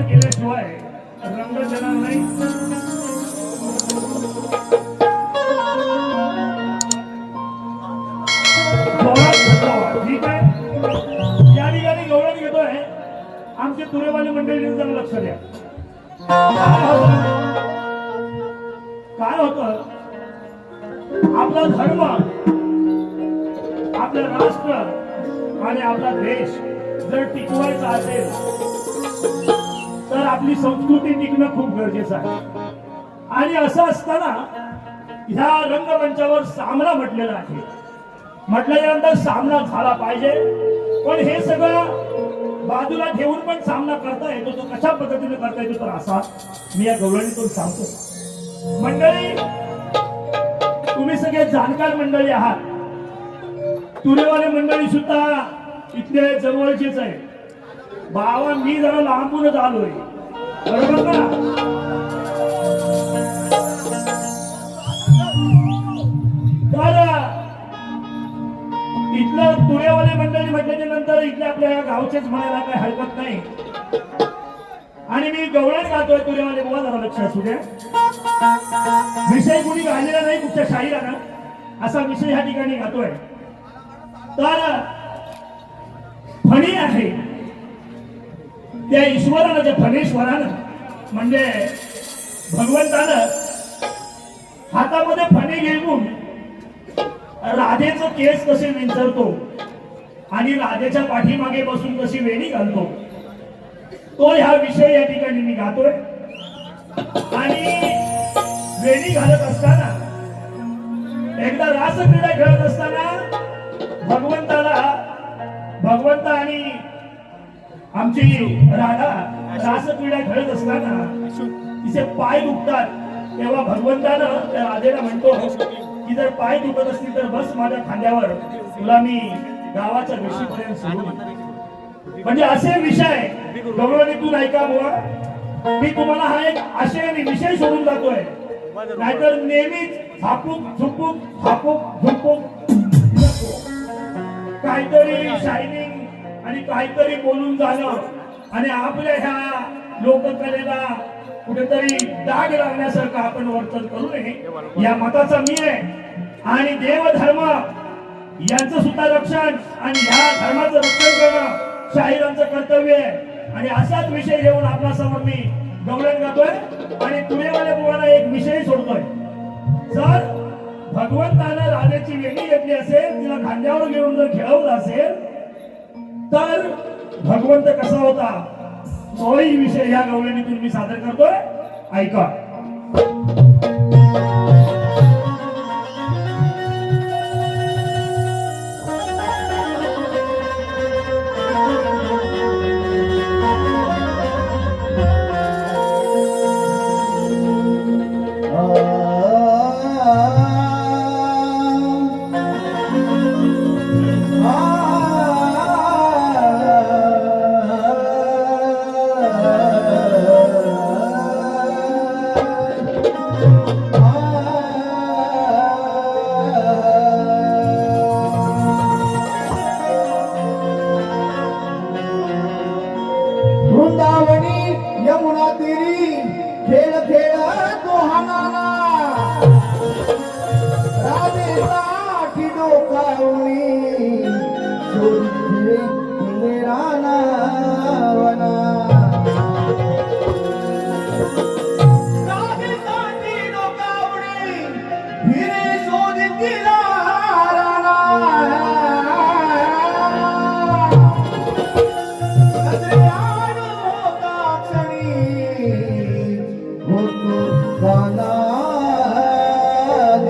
गंमत केल्याशिवाय रंग देणार नाही. ठीक आहे? या ठिकाणी गवळण घेतोय. आमचे तुरेवाली मंडळी जरा लक्ष द्या. काय होत? आपला धर्म आपलं राष्ट्र आणि आपला देश जर टिकवायचा असेल आपली संस्कृती टिकणं खूप गरजेचं आहे. आणि असं असताना ह्या रंगमंचावर सामना म्हटलेला आहे. म्हटल्यानंतर सामना झाला पाहिजे. पण हे सगळं बाजूला ठेवून पण सामना करता येतो तो कशा पद्धतीने करता येतो तर असा मी या गवळणीतून सांगतो. मंडळी तुम्ही सगळे जाणकार मंडळी आहात. तुरेवाले मंडळी सुद्धा इथले जवळचेच आहे बाबा मी जरा लांबूनच आलोय. बरोबर ना इथलं तुळेवाले मंडळी म्हटल्याच्या नंतर इथल्या आपल्या या गावचेच म्हणायला काही हरकत नाही आणि मी गवळण गातोय तुरेवाले बुवा जरा लक्ष असू द्या विषय कुणी घालेला नाही कुठच्या शाहिरानं असा विषय ह्या ठिकाणी गातोय तर फणी आहे. त्या ईश्वरानं त्या फणेश्वरानं म्हणजे भगवंतानं हातामध्ये फणे घेऊन राधेचं केस कसे विंचरतो आणि राधेच्या पाठीमागे बसून कशी वेणी घालतो तो ह्या विषय या ठिकाणी मी गातोय. आणि वेणी घालत असताना एकदा रास क्रीडा खेळत असताना भगवंताला भगवंत आणि आमची राधा रास खेळत असताना तिचे पाय दुखतात. तेव्हा भगवंतानं त्या राधेला म्हणतो की जर पाय दुखत असतील तर बस माझ्या खांद्यावर. तुला मी गावाच्या वेशीपर्यंत सोडून म्हणजे असे विषय गौरवणीतून ऐका बुवा. मी तुम्हाला हा एक आशय आणि विषय सोडून जातोय. नाहीतर नेहमीच झापूक झुपूक झापूक झुपूक. काहीतरी शायनिंग आणि काहीतरी बोलून झालं. आणि आपल्या ह्या लोककलेला कुठेतरी दाग लागण्यासारखं आपण वर्तन करू नये या मताचा मी आहे. आणि देव धर्म यांचं सुद्धा रक्षण आणि ह्या धर्माचं रक्षण करणं शाहिरांचं कर्तव्य आहे. आणि असाच विषय घेऊन आपल्यासमोर मी गवळण गातोय आणि तुरेवाल्या बुवाला एक विषय सोडतोय. जर भगवंतानं राजाची वेगळी घेतली असेल तिला खांद्यावर घेऊन जर खेळवलं असेल तर भगवंत कसा होता? तोही विषय या गवळणीतून मी सादर करतोय. ऐका.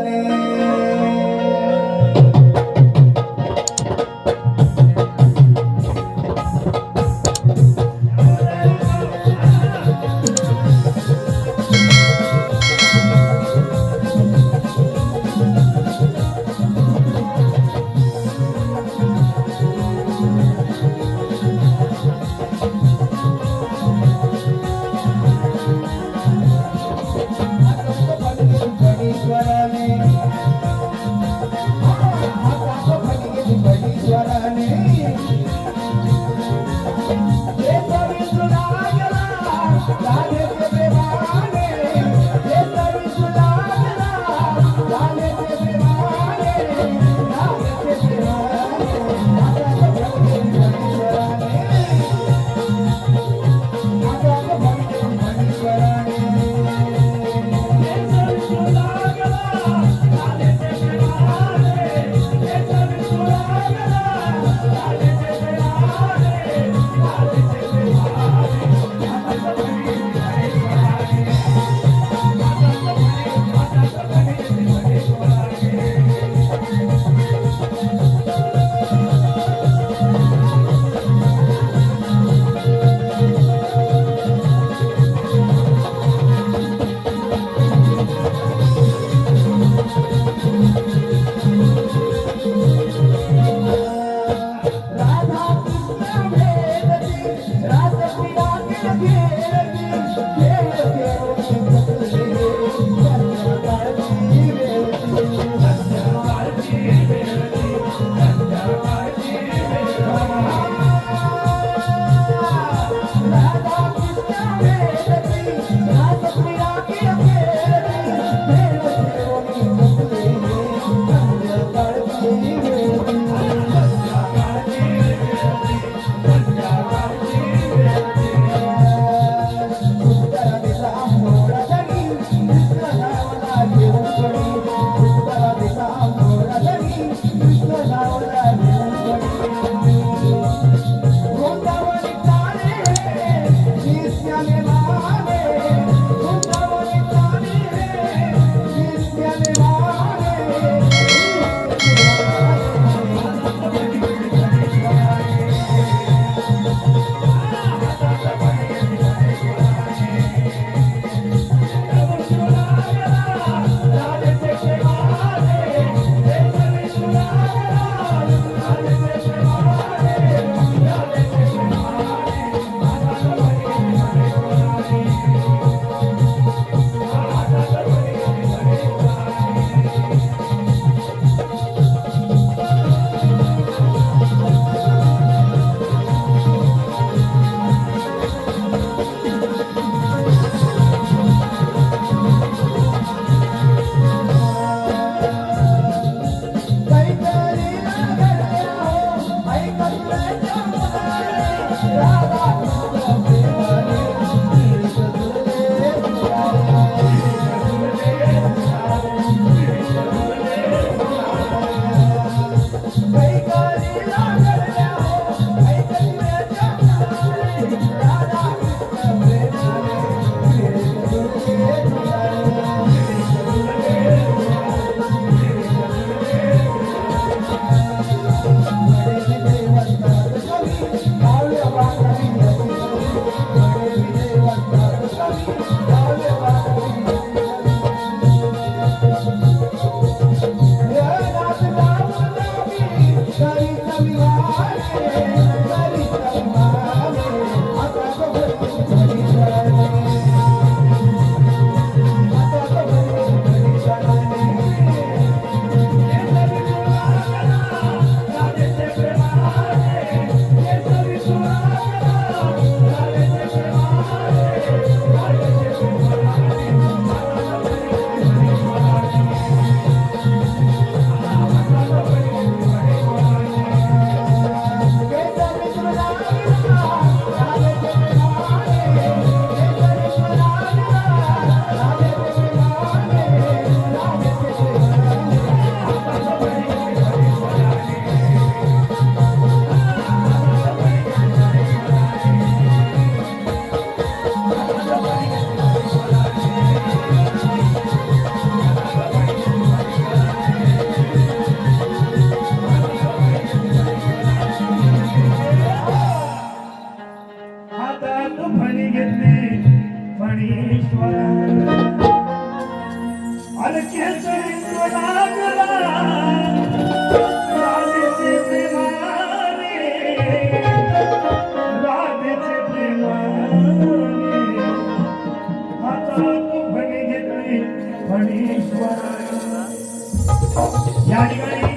फणीश्वराने या ठिकाणी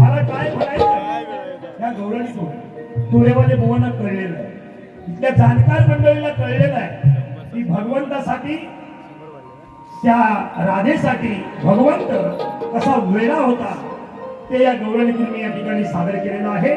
मला काय म्हणायचं? या गौरणी तुरेवाले भुवना कळलेलं आहे. इथल्या जाणकार मंडळीला कळलेलं आहे. ती भगवंतासाठी त्या राधेसाठी भगवंत कसा वेळा होता ते या गौरवीतून मी या ठिकाणी सादर केलेलं आहे.